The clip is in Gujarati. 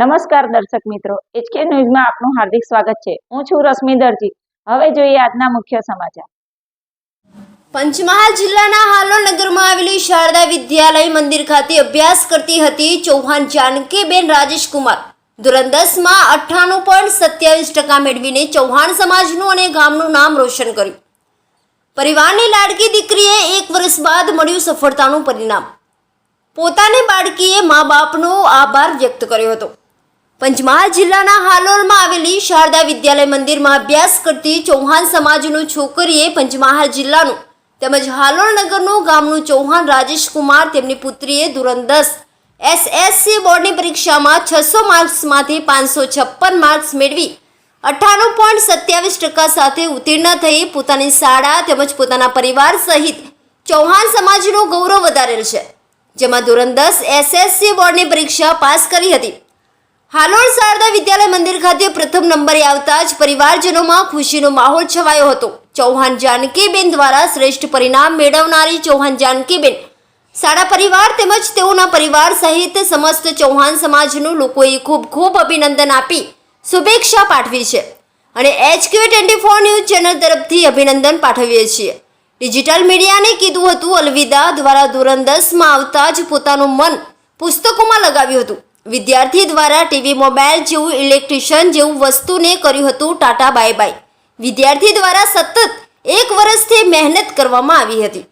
નમસ્કાર દર્શક મિત્રો એચકે ન્યૂઝમાં આપનું હાર્દિક સ્વાગત છે. હું છું રશ્મિ દરજી. હવે જોઈએ આજના મુખ્ય સમાચાર. પંચમહાલ જિલ્લાના હાલોલ નગરમાં આવેલી શારદા વિદ્યાલય મંદિર ખાતે અભ્યાસ કરતી હતી ચૌહાણ જાનકીબેન રાજેશકુમાર. ધોરણ દસમાં અઠ્ઠાણું પોઈન્ટ સત્યાવીસ ટકા મેળવીને ચૌહાણ સમાજનું અને ગામનું નામ રોશન કર્યું. પરિવારની લાડકી દીકરીએ એક વર્ષ બાદ મળ્યું સફળતાનું પરિણામ. પોતાની બાળકીએ મા બાપનો આભાર વ્યક્ત કર્યો હતો. પંચમહાલ જિલ્લાના હાલોલમાં આવેલી શારદા વિદ્યાલય મંદિરમાં અભ્યાસ કરતી ચૌહાણ સમાજનું છોકરીએ પંચમહાલ જિલ્લાનું તેમજ હાલોલ નગરનું ગામનું ચૌહાણ રાજેશ કુમાર તેમની પુત્રીએ ધોરણ દસ એસએસસી બોર્ડની પરીક્ષામાં છસો માર્ક્સમાંથી પાંચસો છપ્પન માર્ક્સ મેળવી અઠ્ઠાણું પોઈન્ટ સત્યાવીસ ટકા સાથે ઉત્તીર્ણ થઈ પોતાની શાળા તેમજ પોતાના પરિવાર સહિત ચૌહાણ સમાજનું ગૌરવ વધારેલ છે. જેમાં ધોરણ દસ એસએસસી બોર્ડની પરીક્ષા પાસ કરી હતી. હાલોલ શારદા વિદ્યાલય મંદિર ખાતે પ્રથમ નંબરે આવતા જ પરિવારજનોમાં ખુશીનો માહોલ છવાયો હતો. ચૌહાણ જાનકીબેન દ્વારા શ્રેષ્ઠ પરિણામ મેળવનારી ચૌહાણ જાનકીબેન. શાળા પરિવાર તેમજ તેઓના પરિવાર સહિત સમસ્ત ચૌહાણ સમાજનું લોકોએ ખૂબ ખૂબ અભિનંદન આપી શુભેચ્છા પાઠવી છે. અને HQ twenty four news channel તરફથી અભિનંદન પાઠવીએ છીએ. ડિજિટલ મીડિયાને કીધું હતું અલવિદા દ્વારા ધોરણ દસમાં આવતા જ પોતાનું મન પુસ્તકોમાં લગાવ્યું હતું. વિદ્યાર્થી દ્વારા ટીવી મોબાઈલ જેવું ઇલેક્ટ્રિશિયન જેવું વસ્તુને કર્યું હતું ટાટા બાય બાય. વિદ્યાર્થી દ્વારા સતત એક વર્ષથી મહેનત કરવામાં આવી હતી.